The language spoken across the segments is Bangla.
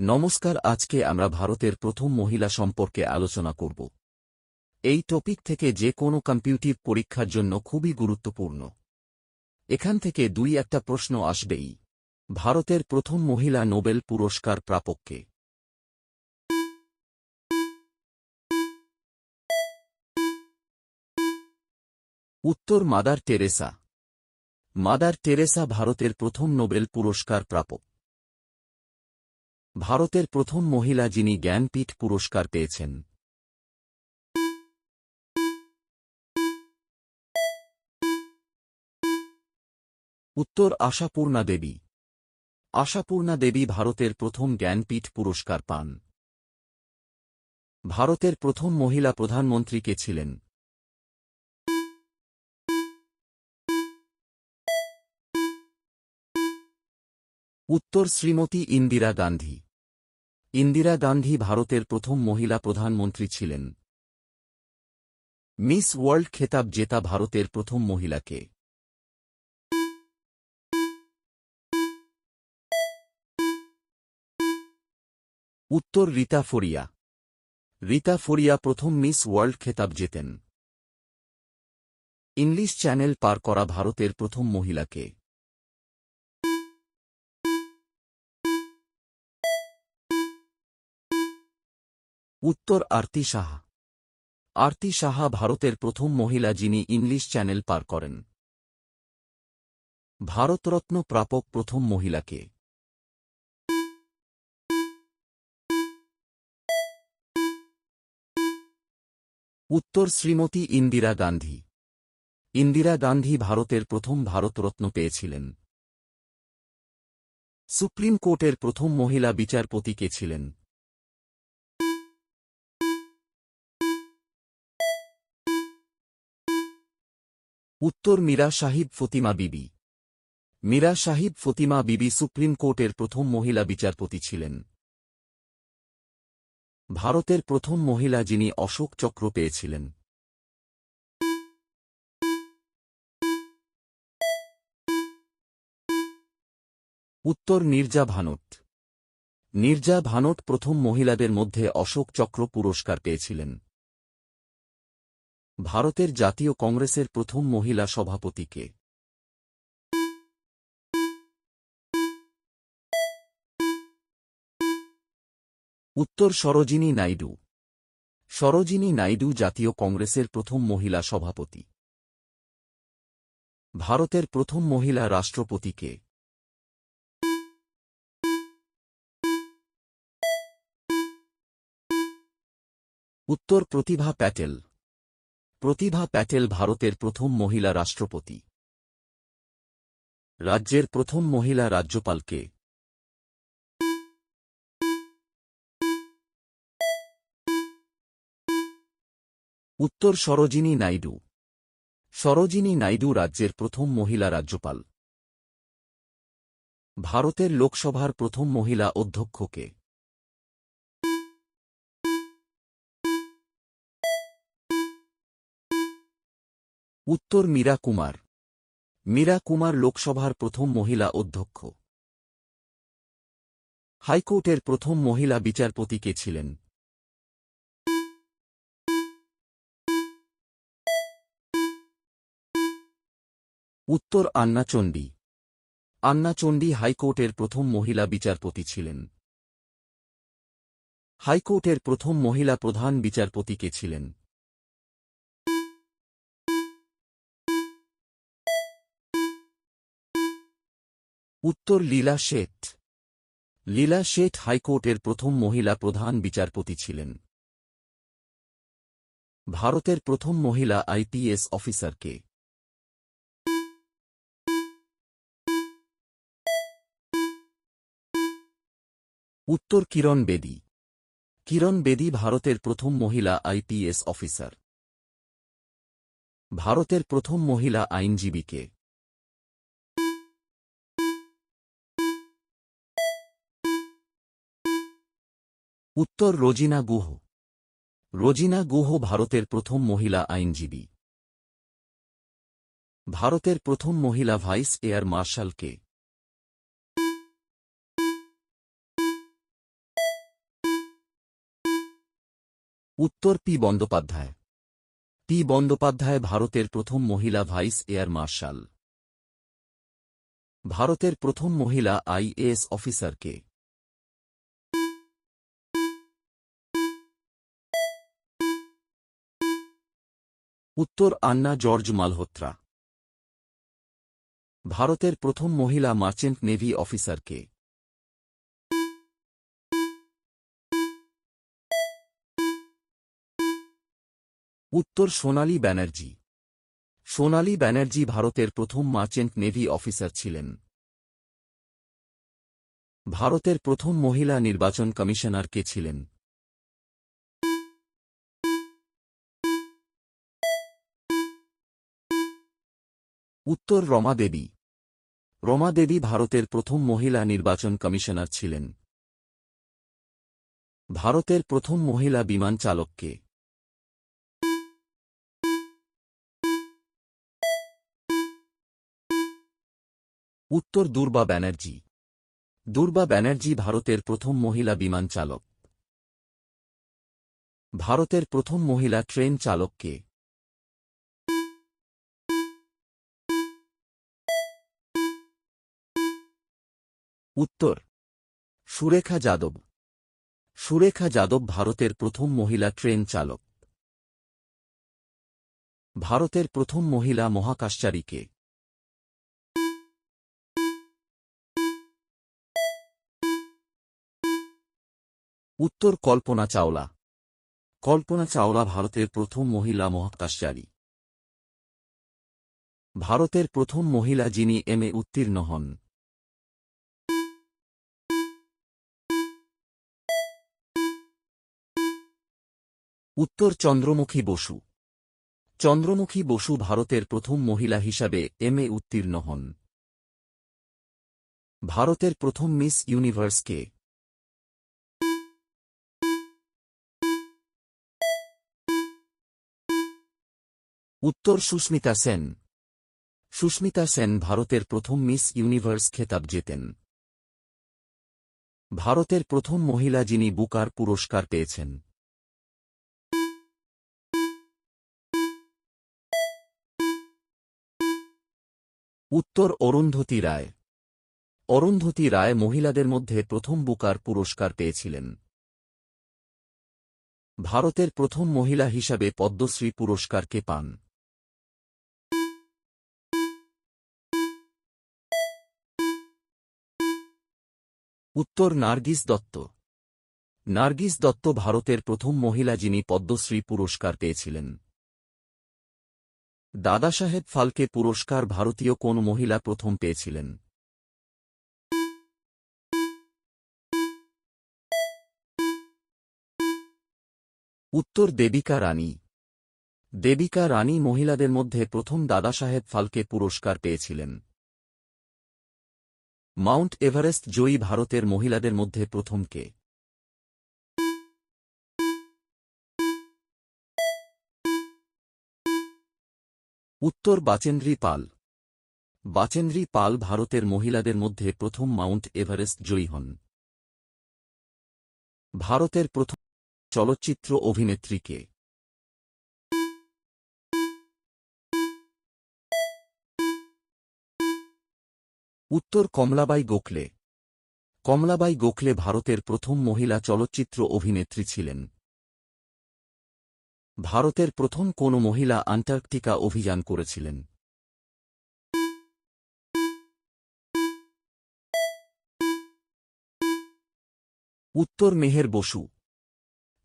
নমস্কার, আজকে আমরা ভারতের প্রথম মহিলা সম্পর্কে আলোচনা করব। এই টপিক থেকে যে কোনো কম্পিউটিভ পরীক্ষার জন্য খুবই গুরুত্বপূর্ণ। এখান থেকে দুই একটা প্রশ্ন আসবেই। ভারতের প্রথম মহিলা নোবেল পুরস্কার প্রাপককে। উত্তর, মাদার টেরেসা। মাদার টেরেসা ভারতের প্রথম নোবেল পুরস্কার প্রাপক। ভারতের প্রথম মহিলা যিনি জ্ঞানপীঠ পুরস্কার পেয়েছেন। উত্তর আশাপূর্ণা দেবী। আশাপূর্ণা দেবী ভারতের প্রথম জ্ঞানপীঠ পুরস্কার পান। ভারতের প্রথম মহিলা প্রধানমন্ত্রী কে ছিলেন? উত্তর শ্রীমতী ইন্দিরা গান্ধী। ইন্দিরা গান্ধী ভারতের প্রথম মহিলা প্রধানমন্ত্রী ছিলেন। মিস ওয়ার্ল্ড খেতাব জেতা ভারতের প্রথম মহিলাকে। উত্তর রীতা ফরিয়া রীতা ফরিয়া প্রথম মিস ওয়ার্ল্ড খেতাব জেতেন। ইংলিশ চ্যানেল পার করা ভারতের প্রথম মহিলাকে। উত্তর আরতি সাহা। আরতি সাহা ভারতের প্রথম মহিলা যিনি ইংলিশ চ্যানেল পার করেন। ভারতরত্ন প্রাপক প্রথম মহিলাকে। উত্তর শ্রীমতী ইন্দিরা গান্ধী। ইন্দিরা গান্ধী ভারতের প্রথম ভারতরত্ন পেয়েছিলেন। সুপ্রিম কোর্টের প্রথম মহিলা বিচারপতি কে ছিলেন? উত্তর মীরা সাহিব ফতিমা বিবি। মীরা সাহিব ফতিমা বিবি সুপ্রিম কোর্টের প্রথম মহিলা বিচারপতি ছিলেন। ভারতের প্রথম মহিলা যিনি অশোক চক্র পেয়েছিলেন। উত্তর নির্জা ভানট। নির্জা ভানট প্রথম মহিলাদের মধ্যে অশোক চক্র পুরস্কার পেয়েছিলেন। ভারতের জাতীয় কংগ্রেসের প্রথম মহিলা সভাপতিকে। উত্তর সরোজিনী নাইডু। সরোজিনী নাইডু জাতীয় কংগ্রেসের প্রথম মহিলা সভাপতি। ভারতের প্রথম মহিলা রাষ্ট্রপতিকে। উত্তর প্রতিভা প্যাটেল। প্রতিভা প্যাটেল ভারতের প্রথম মহিলা রাষ্ট্রপতি। রাজ্যের প্রথম মহিলা রাজ্যপালকে। উত্তর সরোজিনী নাইডু। সরোজিনী নাইডু রাজ্যের প্রথম মহিলা রাজ্যপাল। ভারতের লোকসভার প্রথম মহিলা অধ্যক্ষকে। উত্তর মীরা কুমার। মীরা কুমার লোকসভার প্রথম মহিলা অধ্যক্ষ। হাইকোর্টের প্রথম মহিলা বিচারপতি কে ছিলেন? উত্তর আন্না চণ্ডী। আন্না চণ্ডী হাইকোর্টের প্রথম মহিলা বিচারপতি ছিলেন। হাইকোর্টের প্রথম মহিলা প্রধান বিচারপতি কে ছিলেন? উত্তর লীলা শেঠ। লীলা শেঠ হাইকোর্টের প্রথম মহিলা প্রধান বিচারপতি ছিলেন। ভারতের প্রথম মহিলা আইপিএস অফিসারকে। উত্তর কিরণ বেদী। কিরণ বেদী ভারতের প্রথম মহিলা আইপিএস অফিসার। ভারতের প্রথম মহিলা আইনজীবীকে। উত্তর রোজিনা গুহ। রোজিনা গুহ ভারতের প্রথম মহিলা আইনজীবী। ভারতের প্রথম মহিলা ভাইস এয়ার মার্শাল কে উত্তর পি বন্দ্যোপাধ্যায়। পি বন্দ্যোপাধ্যায় ভারতের প্রথম মহিলা ভাইস এয়ার মার্শাল। ভারতের প্রথম মহিলা আইএএস অফিসার কে উত্তর আন্না জর্জ মালহোত্রা। ভারতের প্রথম মহিলা মার্চেন্ট নেভি অফিসারকে। উত্তর সোনালী ব্যানার্জি। সোনালী ব্যানার্জি ভারতের প্রথম মার্চেন্ট নেভি অফিসার ছিলেন। ভারতের প্রথম মহিলা নির্বাচন কমিশনার কে ছিলেন? উত্তর রমা দেবী। রমা দেবী ভারতের প্রথম মহিলা নির্বাচন কমিশনার ছিলেন। ভারতের প্রথম মহিলা বিমান চালককে। উত্তর দুর্বা ব্যানার্জি। দুর্বা ব্যানার্জি ভারতের প্রথম মহিলা বিমান চালক। ভারতের প্রথম মহিলা ট্রেন চালককে। উত্তর। সুরেখা যাদব। সুরেখা যাদব ভারতের প্রথম মহিলা ট্রেন চালক। ভারতের প্রথম মহিলা মহাকাশচারীকে উত্তর কল্পনা চাওলা। কল্পনা চাওলা ভারতের প্রথম মহিলা মহাকাশচারী। ভারতের প্রথম মহিলা যিনি এম এ উত্তীর্ণ হন। উত্তর চন্দ্রমুখী বসু। চন্দ্রমুখী বসু ভারতের প্রথম মহিলা হিসাবে এম এ উত্তীর্ণ হন। ভারতের প্রথম মিস ইউনিভার্সকে। উত্তর সুস্মিতা সেন। সুস্মিতা সেন ভারতের প্রথম মিস ইউনিভার্স খেতাব জেতেন। ভারতের প্রথম মহিলা যিনি বুকার পুরস্কার পেয়েছেন। উত্তর অরুন্ধতী রায়। অরুন্ধতী রায় মহিলাদের মধ্যে প্রথম বুকার পুরস্কার পেয়েছিলেন। ভারতের প্রথম মহিলা হিসাবে পদ্মশ্রী পুরস্কারকে পান। উত্তর নার্গিস দত্ত। নার্গিস দত্ত ভারতের প্রথম মহিলা যিনি পদ্মশ্রী পুরস্কার পেয়েছিলেন। দাদাসাহেব ফালকে পুরস্কার ভারতীয় কোন মহিলা প্রথম পেয়েছিলেন? উত্তর, দেবিকা রানী। দেবিকা রানী মহিলাদের মধ্যে প্রথম দাদাসাহেব ফালকে পুরস্কার পেয়েছিলেন। মাউন্ট এভারেস্ট জয়ী ভারতের মহিলাদের মধ্যে প্রথম কে? উত্তর বাচেন্দ্রী পাল। বাচেন্দ্রী পাল ভারতের মহিলাদের মধ্যে প্রথম মাউন্ট এভারেস্ট জয়ী হন। ভারতের প্রথম চলচ্চিত্র অভিনেত্রীকে। উত্তর কমলাবাই গোখলে। কমলাবাই গোখলে ভারতের প্রথম মহিলা চলচ্চিত্র অভিনেত্রী ছিলেন। ভারতের প্রথম কোন মহিলা আন্টার্কটিকা অভিযান করেছিলেন। উত্তর মেহের বসু।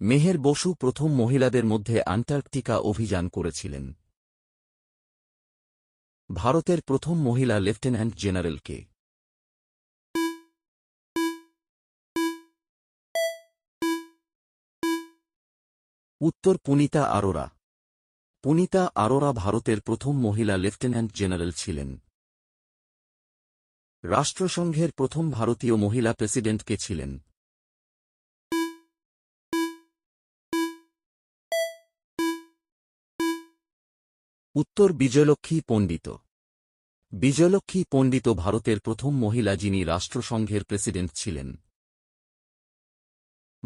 মেহের বসু প্রথম মহিলাদের মধ্যে আন্টার্কটিকা অভিযান করেছিলেন। ভারতের প্রথম মহিলা লেফটেন্যান্ট জেনারেলকে। উত্তর পুনিতা আরোরা। পুনিতা আরোরা ভারতের প্রথম মহিলা লেফটেন্যান্ট জেনারেল ছিলেন। রাষ্ট্রসংঘের প্রথম ভারতীয় মহিলা প্রেসিডেন্ট কে ছিলেন? উত্তর বিজয়লক্ষ্মী পণ্ডিত। বিজয়লক্ষ্মী পণ্ডিত ভারতের প্রথম মহিলা যিনি রাষ্ট্রসংঘের প্রেসিডেন্ট ছিলেন।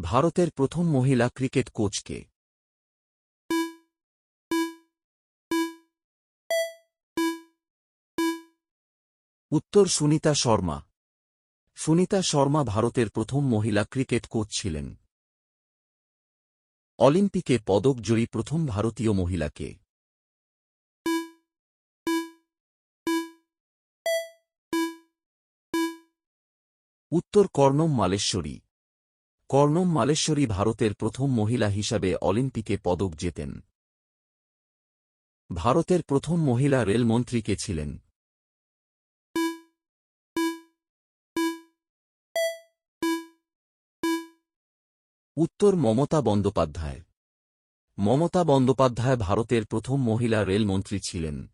ভারতের প্রথম মহিলা ক্রিকেট কোচকে উত্তর সুনিতা শর্মা। সুনিতা শর্মা ভারতের প্রথম মহিলা ক্রিকেট কোচ ছিলেন। অলিম্পিকে পদক জয়ী প্রথম ভারতীয় মহিলাকে। উত্তর কর্ণম মালেশ্বরী। কর্ণম মালেশ্বরী ভারতের প্রথম মহিলা হিসাবে অলিম্পিকে পদক জেতেন। ভারতের প্রথম মহিলা রেলমন্ত্রী কে ছিলেন? উত্তর মমতা বন্দ্যোপাধ্যায়। মমতা বন্দ্যোপাধ্যায় ভারতের প্রথম মহিলা রেলমন্ত্রী ছিলেন।